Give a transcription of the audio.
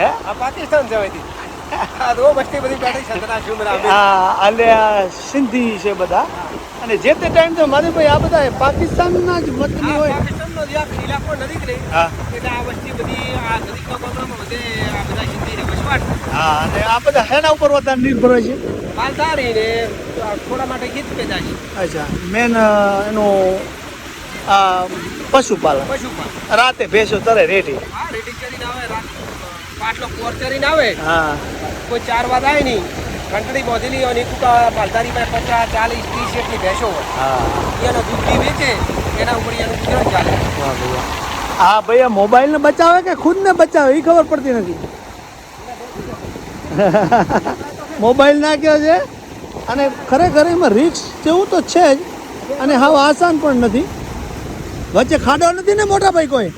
હે? આ પાકિસ્તાન આ સિંધી છે બધા. અને જે તે ટાઈમ તો મારી ભાઈ આ બધા પાકિસ્તાનના જ વતની હોય. હા. એટલે આ વસ્તી બધી આ નજીકના ગામડામાં આ બધા સિંધીને અને આ બધા હેના ઉપર વધારે નિર્ભર હોય છે. માલધારી ને આ થોડા માટે ગીત પેદા છે. અચ્છા મેન એનું આ પશુપાલન. પશુપાલન રાતે ભેંસો તરે રેટી હા રેડિંગ કરીને આવે પાટલો કોર કરીને આવે. હા. કોઈ ચાર વાત આવે નહીં. ઘંટડી બોધેલી હોય ને કુકા પાલધારી પાસે પચાસ ચાલીસ ત્રીસ જેટલી ભેંસો હોય. હા. એનો દૂધ વેચે એના ઉપર એનું ગુજરાન ચાલે. વાહ ભૈયા. હા ભૈયા મોબાઈલને બચાવે કે ખુદને બચાવે? એ ખબર પડતી નથી. મોબાઈલ નાખ્યો છે. અને ખરેખર એમાં રિક્સ જેવું તો છે જ અને હાવ આસાન પણ નથી. વચ્ચે ખાડો નથી ને મોટા ભાઈ કોઈ?